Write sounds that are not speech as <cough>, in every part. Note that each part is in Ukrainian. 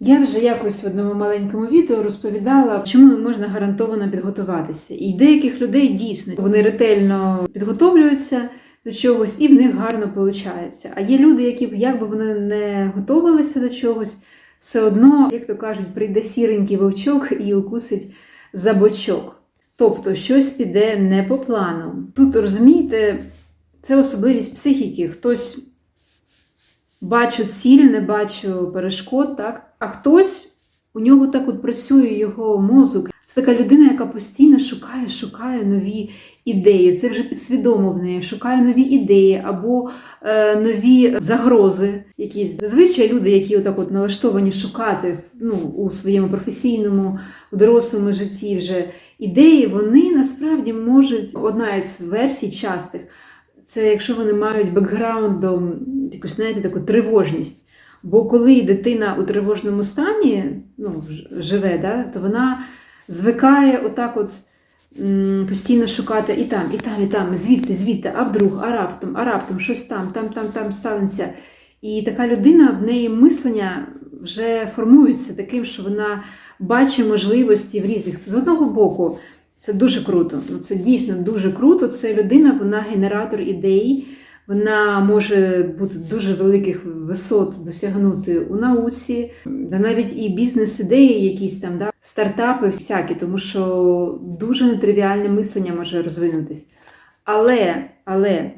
Я вже якось в одному маленькому відео розповідала, чому не можна гарантовано підготуватися. І деяких людей дійсно вони ретельно підготовлюються до чогось, і в них гарно виходить. А є люди, які як би вони не готувалися до чогось, все одно, як то кажуть, прийде сіренький вовчок і укусить за бочок. Тобто щось піде не по плану. Тут розумієте, це особливість психіки. Хтось бачу сіль, не бачу перешкод, так? А хтось у нього так от працює його мозок. Це така людина, яка постійно шукає, шукає нові ідеї. Це вже підсвідомо в неї, шукає нові ідеї або е, нові загрози. Якісь зазвичай люди, які отак от налаштовані шукати ну, у своєму професійному, у дорослому житті вже ідеї, вони насправді можуть одна із версій частих. Це якщо вони мають бекграундом якусь, знаєте, таку тривожність. Бо коли дитина у тривожному стані ну, живе, да, то вона звикає отак от постійно шукати і там, і там, і там, звідти, звідти, а вдруг, а раптом, а раптом, щось там, там, там, там станеться. І така людина, в неї мислення вже формується таким, що вона бачить можливості в різних. З одного боку, це дуже круто. Це дійсно дуже круто. Це людина, вона генератор ідей. Вона може бути дуже великих висот досягнути у науці, да навіть і бізнес-ідеї, якісь там, да, стартапи всякі, тому що дуже нетривіальне мислення може розвинутись. Але, але,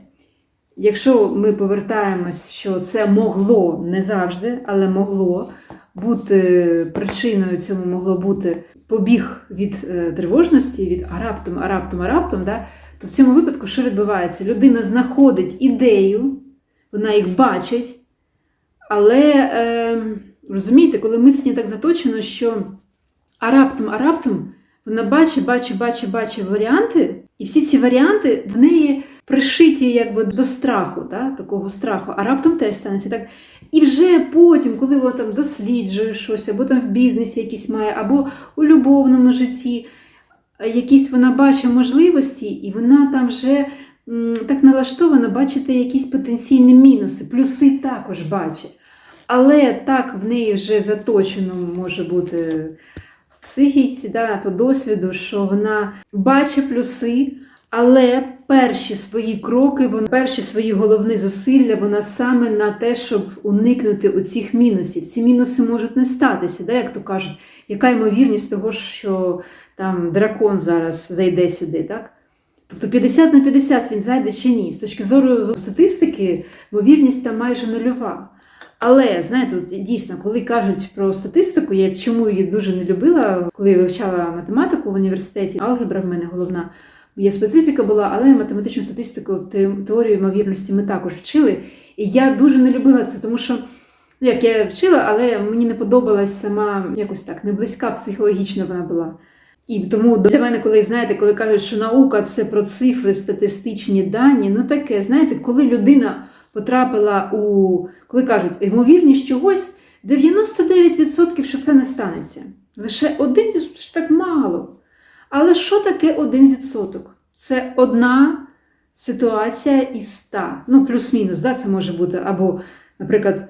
якщо ми повертаємось, що це могло не завжди, але могло бути причиною цьому могло бути побіг від е, тривожності, від а раптом, а раптом, а раптом, да, то в цьому випадку що відбувається? Людина знаходить ідею, вона їх бачить, але е, розумієте, коли мислення так заточено, що а раптом, а раптом вона бачить, бачить, бачить, бачить варіанти, і всі ці варіанти в неї пришиті якби до страху, да, такого страху, а раптом теж станеться так. І вже потім, коли вона там досліджує щось, або там в бізнесі якісь має, або у любовному житті, якісь вона бачить можливості, і вона там вже так налаштована бачити якісь потенційні мінуси, плюси також бачить. Але так в неї вже заточено може бути в психіці, да, по досвіду, що вона бачить плюси, але перші свої кроки, вона, перші свої головні зусилля, вона саме на те, щоб уникнути оцих мінусів. Ці мінуси можуть не статися, да, як то кажуть, яка ймовірність того, що там дракон зараз зайде сюди, так? Тобто 50 на 50 він зайде чи ні. З точки зору статистики, ймовірність там майже нульова. Але знаєте, от дійсно, коли кажуть про статистику, я чому її дуже не любила, коли я вивчала математику в університеті, алгебра в мене головна. Є специфіка була, але математичну статистику, теорію ймовірності ми також вчили. І я дуже не любила це, тому що ну, як я вчила, але мені не подобалась сама якось так, не близька психологічно вона була. І тому для мене, коли знаєте, коли кажуть, що наука це про цифри, статистичні дані, ну таке, знаєте, коли людина потрапила у, коли кажуть, ймовірність чогось, 99% що це не станеться. Лише один відсоток, так мало. Але що таке 1%? Це одна ситуація із 100. Ну, плюс-мінус, да, це може бути. Або, наприклад,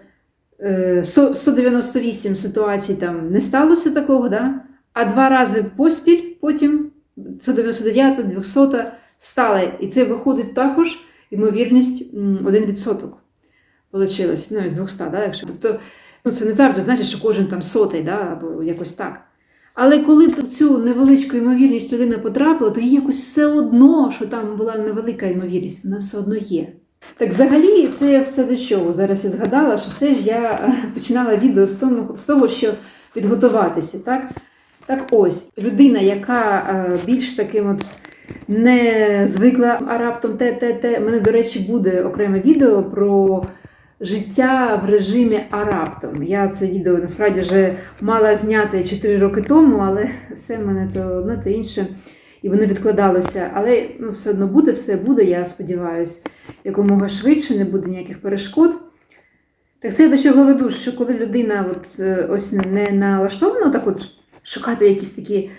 е, 100 198 ситуацій там не сталося такого, да? А два рази поспіль, потім 199, 200 стали. І це виходить також ймовірність 1%. Получилось, ну, з 200, да, якщо. Тобто, ну, це не завжди значить, що кожен там сотий, да, або якось так. Але коли в цю невеличку ймовірність людина потрапила, то їй якось все одно, що там була невелика ймовірність, вона все одно є. Так взагалі, це все до чого. Зараз я згадала, що це ж я е, <laughs> починала відео з того що підготуватися. Так? Так ось, людина, яка е, більш таким от не звикла, а раптом те, те, те. У мене, до речі, буде окреме відео про життя в режимі а раптом. Я це відео насправді вже мала зняти 4 роки тому, але все в мене то одне, то інше. І воно відкладалося. Але ну, все одно буде, все буде, я сподіваюся, якомога швидше, не буде ніяких перешкод. Так це я до чого веду, що коли людина от, е, ось не налаштована так от шукати якісь такі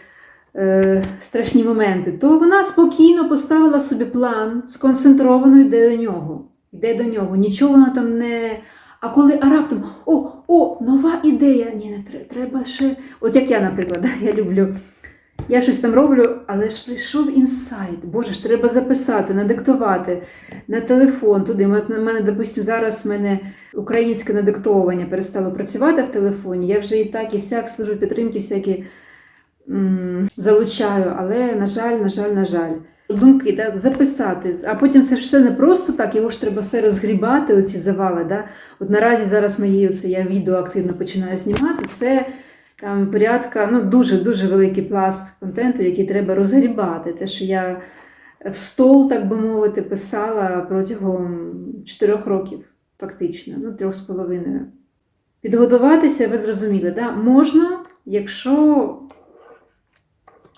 е, страшні моменти, то вона спокійно поставила собі план, сконцентровано йде до нього. Йде до нього. Нічого вона там не А коли а раптом о, о, нова ідея. Ні, не треба, ще. От як я, наприклад, <laughs> я люблю. Я щось там роблю, але ж прийшов інсайт. Боже ж, треба записати, надиктувати на телефон туди. У мене, допустимо, зараз мене українське надиктовування перестало працювати в телефоні. Я вже і так, і сяк служу підтримки всякі м, залучаю, але, на жаль, на жаль, на жаль. Думки да, записати, а потім це все не просто так, його ж треба все розгрібати, оці завали. Да? От наразі зараз мої оце, я відео активно починаю знімати. Це там порядка, ну дуже-дуже великий пласт контенту, який треба розгрібати. Те, що я в стол, так би мовити, писала протягом чотирьох років, фактично, ну трьох з половиною. Підготуватися, ви зрозуміли, да? можна, якщо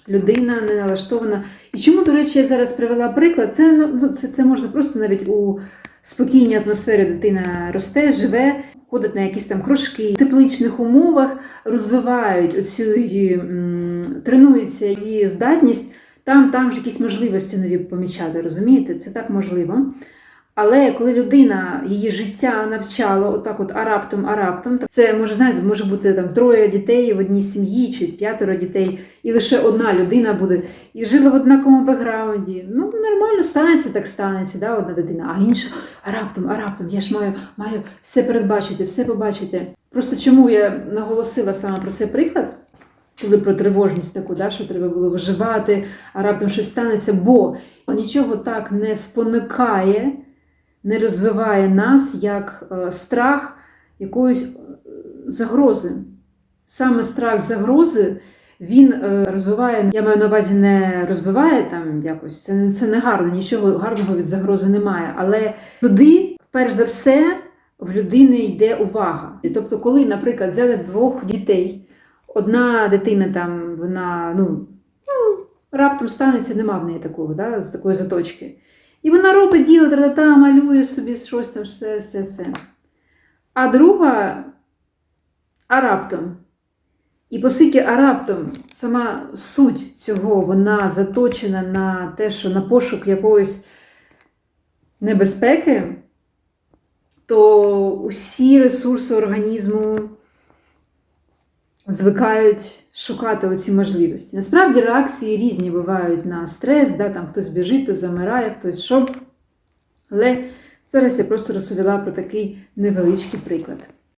людина не налаштована. І чому, до речі, я зараз привела приклад, це, ну, це, це можна просто навіть у спокійній атмосфері дитина росте, живе, ходить на якісь там кружки, в тепличних умовах розвивають оцю її, тренується її здатність, там, там ж якісь можливості нові помічати, розумієте? Це так можливо. Але коли людина її життя навчала отак, от а раптом, а це може знаєте, може бути там троє дітей в одній сім'ї чи п'ятеро дітей, і лише одна людина буде і жила в однаковому бекграунді. Ну нормально станеться, так станеться, да, одна дитина, а інша, а раптом, а раптом, я ж маю, маю все передбачити, все побачити. Просто чому я наголосила саме про цей приклад? Коли про тривожність таку, да, що треба було виживати, а раптом щось станеться, бо нічого так не споникає не розвиває нас як е, страх якоїсь е, загрози. Саме страх загрози він е, розвиває, я маю на увазі, не розвиває там якось, це не, це не гарно, нічого гарного від загрози немає. Але туди, перш за все, в людини йде увага. Тобто, коли, наприклад, взяли двох дітей, одна дитина там, вона ну, ну раптом станеться, нема в неї такого, да, з такої заточки. І вона робить діло, та малює собі щось там, все, все, все. А друга а раптом. І по суті, а раптом сама суть цього, вона заточена на те, що на пошук якоїсь небезпеки, то усі ресурси організму звикають шукати оці можливості. Насправді реакції різні бувають на стрес, да, там хтось біжить, хтось замирає, хтось що. Але зараз я просто розповіла про такий невеличкий приклад.